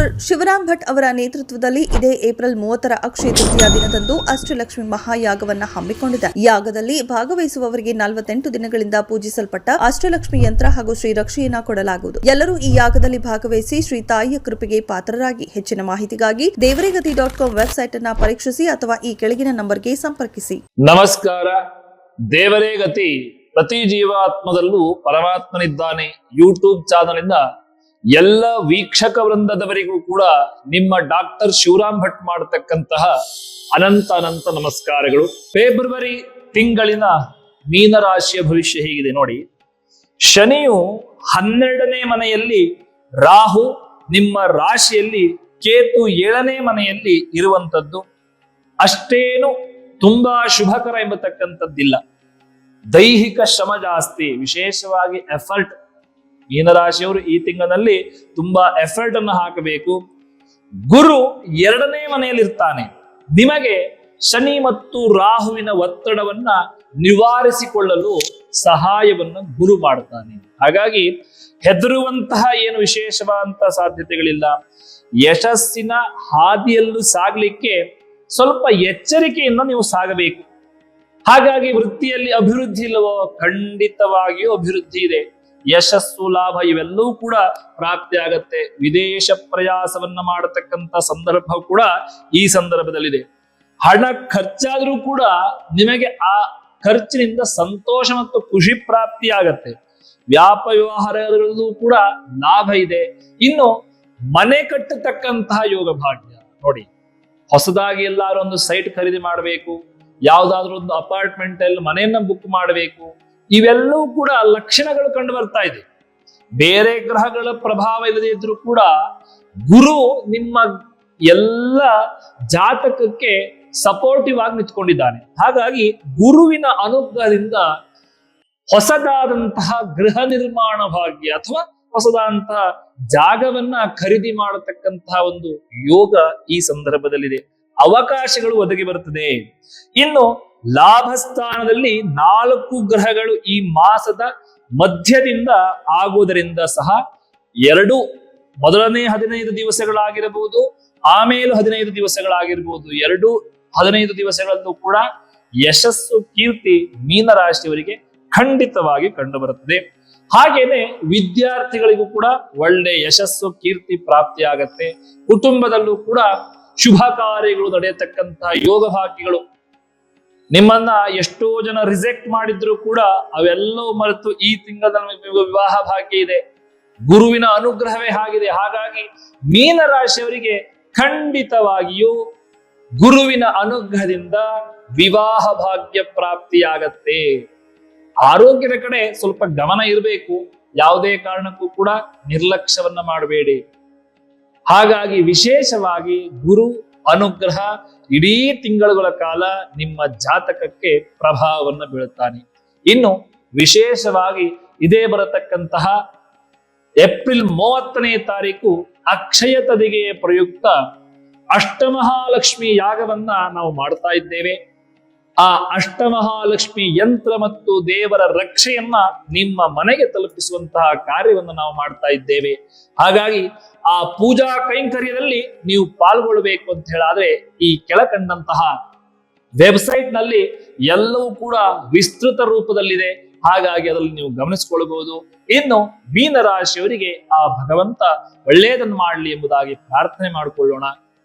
Doctor Shivaram Bhat ಅವರ ನೇತೃತ್ವದಲ್ಲಿ ಇದೇ ಏಪ್ರಿಲ್ ಮೂವತ್ತರ ಅಕ್ಷಯ ತೃತೀಯ ದಿನದಂದು ಅಷ್ಟಲಕ್ಷ್ಮಿ ಮಹಾಯಾಗವನ್ನು ಹಮ್ಮಿಕೊಂಡಿದೆ. ಯಾಗದಲ್ಲಿ ಭಾಗವಹಿಸುವವರಿಗೆ ನಲವತ್ತೆಂಟು ದಿನಗಳಿಂದ ಪೂಜಿಸಲ್ಪಟ್ಟ ಅಷ್ಟಲಕ್ಷ್ಮಿ ಯಂತ್ರ ಹಾಗೂ ಶ್ರೀ ರಕ್ಷೆಯನ್ನ ಕೊಡಲಾಗುವುದು. ಎಲ್ಲರೂ ಈ ಯಾಗದಲ್ಲಿ ಭಾಗವಹಿಸಿ ಶ್ರೀ ತಾಯಿಯ ಕೃಪೆಗೆ ಪಾತ್ರರಾಗಿ. ಹೆಚ್ಚಿನ ಮಾಹಿತಿಗಾಗಿ ದೇವರೇಗತಿ ಡಾಟ್ ಕಾಮ್ ವೆಬ್ಸೈಟ್ ಅನ್ನ ಪರೀಕ್ಷಿಸಿ ಅಥವಾ ಈ ಕೆಳಗಿನ ನಂಬರ್ಗೆ ಸಂಪರ್ಕಿಸಿ. ನಮಸ್ಕಾರ. ದೇವರೇಗತಿ ಪ್ರತಿ ಜೀವಾತ್ಮದಲ್ಲೂ ಪರಮಾತ್ಮನಿದ್ದಾನೆ ಯೂಟ್ಯೂಬ್ ಚಾನಲ್ ಇಂದ ಎಲ್ಲ ವೀಕ್ಷಕ ವೃಂದದವರಿಗೂ ಕೂಡ ನಿಮ್ಮ ಡಾಕ್ಟರ್ ಶಿವರಾಮ್ ಭಟ್ ಮಾಡತಕ್ಕಂತಹ ಅನಂತ ಅನಂತ ನಮಸ್ಕಾರಗಳು. ಫೆಬ್ರವರಿ ತಿಂಗಳಿನ ಮೀನರಾಶಿಯ ಭವಿಷ್ಯ ಹೇಗಿದೆ ನೋಡಿ. ಶನಿಯು ಹನ್ನೆರಡನೇ ಮನೆಯಲ್ಲಿ, ರಾಹು ನಿಮ್ಮ ರಾಶಿಯಲ್ಲಿ, ಕೇತು ಏಳನೇ ಮನೆಯಲ್ಲಿ ಇರುವಂತದ್ದು. ಅಷ್ಟೇನು ತುಂಬಾ ಶುಭಕರ ಎಂಬತಕ್ಕಂಥದ್ದಿಲ್ಲ. ದೈಹಿಕ ಶ್ರಮ ಜಾಸ್ತಿ, ವಿಶೇಷವಾಗಿ ಎಫರ್ಟ್ ಮೀನರಾಶಿಯವರು ಈ ತಿಂಗಳಲ್ಲಿ ತುಂಬಾ ಎಫರ್ಟ್ ಅನ್ನು ಹಾಕಬೇಕು. ಗುರು ಎರಡನೇ ಮನೆಯಲ್ಲಿ ಇರ್ತಾನೆ ನಿಮಗೆ ಶನಿ ಮತ್ತು ರಾಹುವಿನ ಒತ್ತಡವನ್ನ ನಿವಾರಿಸಿಕೊಳ್ಳಲು ಸಹಾಯವನ್ನು ಗುರು ಮಾಡುತ್ತಾನೆ. ಹಾಗಾಗಿ ಹೆದರುವಂತಹ ಏನು ವಿಶೇಷವಾದಂತಹ ಸಾಧ್ಯತೆಗಳಿಲ್ಲ. ಯಶಸ್ಸಿನ ಹಾದಿಯಲ್ಲೂ ಸಾಗಲಿಕ್ಕೆ ಸ್ವಲ್ಪ ಎಚ್ಚರಿಕೆಯಿಂದ ನೀವು ಸಾಗಬೇಕು. ಹಾಗಾಗಿ ವೃತ್ತಿಯಲ್ಲಿ ಅಭಿವೃದ್ಧಿ ಇಲ್ಲವೋ ಖಂಡಿತವಾಗಿಯೂ ಅಭಿವೃದ್ಧಿ ಇದೆ. ಯಶಸ್ಸು, ಲಾಭ ಇವೆಲ್ಲವೂ ಕೂಡ ಪ್ರಾಪ್ತಿ ಆಗತ್ತೆ. ವಿದೇಶ ಪ್ರಯಾಸವನ್ನ ಮಾಡತಕ್ಕಂತ ಸಂದರ್ಭ ಕೂಡ ಈ ಸಂದರ್ಭದಲ್ಲಿದೆ. ಹಣ ಖರ್ಚಾದ್ರೂ ಕೂಡ ನಿಮಗೆ ಆ ಖರ್ಚಿನಿಂದ ಸಂತೋಷ ಮತ್ತು ಖುಷಿ ಪ್ರಾಪ್ತಿ ಆಗತ್ತೆ. ವ್ಯಾಪ ವ್ಯವಹಾರಗಳಲ್ಲೂ ಕೂಡ ಲಾಭ ಇದೆ. ಇನ್ನು ಮನೆ ಕಟ್ಟತಕ್ಕಂತಹ ಯೋಗ ಭಾಗ್ಯ, ನೋಡಿ. ಹೊಸದಾಗಿ ಎಲ್ಲಾರು ಒಂದು ಸೈಟ್ ಖರೀದಿ ಮಾಡಬೇಕು. ಯಾವುದಾದ್ರೂ ಒಂದು ಅಪಾರ್ಟ್ಮೆಂಟ್ ಅಲ್ಲಿ ಮನೆಯನ್ನ ಬುಕ್ ಮಾಡಬೇಕು. ಇವೆಲ್ಲವೂ ಕೂಡ ಲಕ್ಷಣಗಳು ಕಂಡು ಬರ್ತಾ ಇದೆ. ಬೇರೆ ಗ್ರಹಗಳ ಪ್ರಭಾವ ಇಲ್ಲದೆ ಇದ್ರೂ ಕೂಡ ಗುರು ನಿಮ್ಮ ಎಲ್ಲ ಜಾತಕಕ್ಕೆ ಸಪೋರ್ಟಿವ್ ಆಗಿ ನಿಂತ್ಕೊಂಡಿದ್ದಾನೆ. ಹಾಗಾಗಿ ಗುರುವಿನ ಅನುಗ್ರಹದಿಂದ ಹೊಸದಾದಂತಹ ಗೃಹ ನಿರ್ಮಾಣ ಭಾಗ್ಯ ಅಥವಾ ಹೊಸದಾದಂತಹ ಜಾಗವನ್ನ ಖರೀದಿ ಮಾಡತಕ್ಕಂತಹ ಒಂದು ಯೋಗ ಈ ಸಂದರ್ಭದಲ್ಲಿದೆ. ಅವಕಾಶಗಳು ಒದಗಿ ಬರುತ್ತದೆ. ಇನ್ನು ಲಾಭ ಸ್ಥಾನದಲ್ಲಿ ನಾಲ್ಕು ಗ್ರಹಗಳು ಈ ಮಾಸದ ಮಧ್ಯದಿಂದ ಆಗುವುದರಿಂದ ಸಹ ಎರಡು ಮೊದಲನೇ ಹದಿನೈದು ದಿವಸಗಳಾಗಿರಬಹುದು, ಆಮೇಲೆ ಹದಿನೈದು ದಿವಸಗಳಾಗಿರಬಹುದು. ಎರಡು ಹದಿನೈದು ದಿವಸಗಳಲ್ಲೂ ಕೂಡ ಯಶಸ್ಸು, ಕೀರ್ತಿ ಮೀನರಾಶಿಯವರಿಗೆ ಖಂಡಿತವಾಗಿ ಕಂಡು ಬರುತ್ತದೆ ಹಾಗೇನೆ ವಿದ್ಯಾರ್ಥಿಗಳಿಗೂ ಕೂಡ ಒಳ್ಳೆ ಯಶಸ್ಸು, ಕೀರ್ತಿ ಪ್ರಾಪ್ತಿ ಆಗತ್ತೆ ಕುಟುಂಬದಲ್ಲೂ ಕೂಡ ಶುಭ ಕಾರ್ಯಗಳು ನಡೆಯತಕ್ಕಂತಹ ಯೋಗ ಭಾಗ್ಯಗಳು ನಿಮ್ಮನ್ನ ಎಷ್ಟೋ ಜನ ರಿಜೆಕ್ಟ್ ಮಾಡಿದ್ರು ಕೂಡ ಅವೆಲ್ಲವೂ ಮರೆತು ಈ ತಿಂಗಳಲ್ಲಿ ನಿಮಗೆ ವಿವಾಹ ಭಾಗ್ಯ ಇದೆ. ಗುರುವಿನ ಅನುಗ್ರಹವೇ ಆಗಿದೆ. ಹಾಗಾಗಿ ಮೀನ ರಾಶಿಯವರಿಗೆ ಖಂಡಿತವಾಗಿಯೂ ಗುರುವಿನ ಅನುಗ್ರಹದಿಂದ ವಿವಾಹ ಭಾಗ್ಯ ಪ್ರಾಪ್ತಿಯಾಗತ್ತೆ. ಆರೋಗ್ಯದ ಕಡೆ ಸ್ವಲ್ಪ ಗಮನ ಇರಬೇಕು. ಯಾವುದೇ ಕಾರಣಕ್ಕೂ ಕೂಡ ನಿರ್ಲಕ್ಷ್ಯವನ್ನ ಮಾಡಬೇಡಿ. ಹಾಗಾಗಿ ವಿಶೇಷವಾಗಿ ಗುರು ಅನುಗ್ರಹ ಇಡೀ ತಿಂಗಳುಗಳ ಕಾಲ ನಿಮ್ಮ ಜಾತಕಕ್ಕೆ ಪ್ರಭಾವವನ್ನು ಬೀಳುತ್ತಾನೆ. ಇನ್ನು ವಿಶೇಷವಾಗಿ ಇದೇ ಬರತಕ್ಕಂತಹ ಏಪ್ರಿಲ್ ಮೂವತ್ತನೇ ತಾರೀಕು ಅಕ್ಷಯ ತದಿಗೆ ಪ್ರಯುಕ್ತ ಅಷ್ಟಮಹಾಲಕ್ಷ್ಮಿ ಯಾಗವನ್ನ ನಾವು ಮಾಡ್ತಾ ಇದ್ದೇವೆ. ಆ ಅಷ್ಟಮಹಾಲಕ್ಷ್ಮಿ ಯಂತ್ರ ಮತ್ತು ದೇವರ ರಕ್ಷೆಯನ್ನ ನಿಮ್ಮ ಮನೆಗೆ ತಲುಪಿಸುವಂತಹ ಕಾರ್ಯವನ್ನು ನಾವು ಮಾಡ್ತಾ ಇದ್ದೇವೆ. ಹಾಗಾಗಿ ಆ ಪೂಜಾ ಕೈಂಕರ್ಯದಲ್ಲಿ ನೀವು ಪಾಲ್ಗೊಳ್ಳಬೇಕು ಅಂತ ಹೇಳಾದ್ರೆ ಈ ಕೆಳಕಂಡಂತಹ ವೆಬ್ಸೈಟ್ನಲ್ಲಿ ಎಲ್ಲವೂ ಕೂಡ ವಿಸ್ತೃತ ರೂಪದಲ್ಲಿದೆ. ಹಾಗಾಗಿ ಅದರಲ್ಲಿ ನೀವು ಗಮನಿಸಿಕೊಳ್ಳಬಹುದು. ಇನ್ನು ಮೀನರಾಶಿಯವರಿಗೆ ಆ ಭಗವಂತ ಒಳ್ಳೆಯದನ್ನು ಮಾಡಲಿ ಎಂಬುದಾಗಿ ಪ್ರಾರ್ಥನೆ ಮಾಡಿಕೊಳ್ಳೋಣ.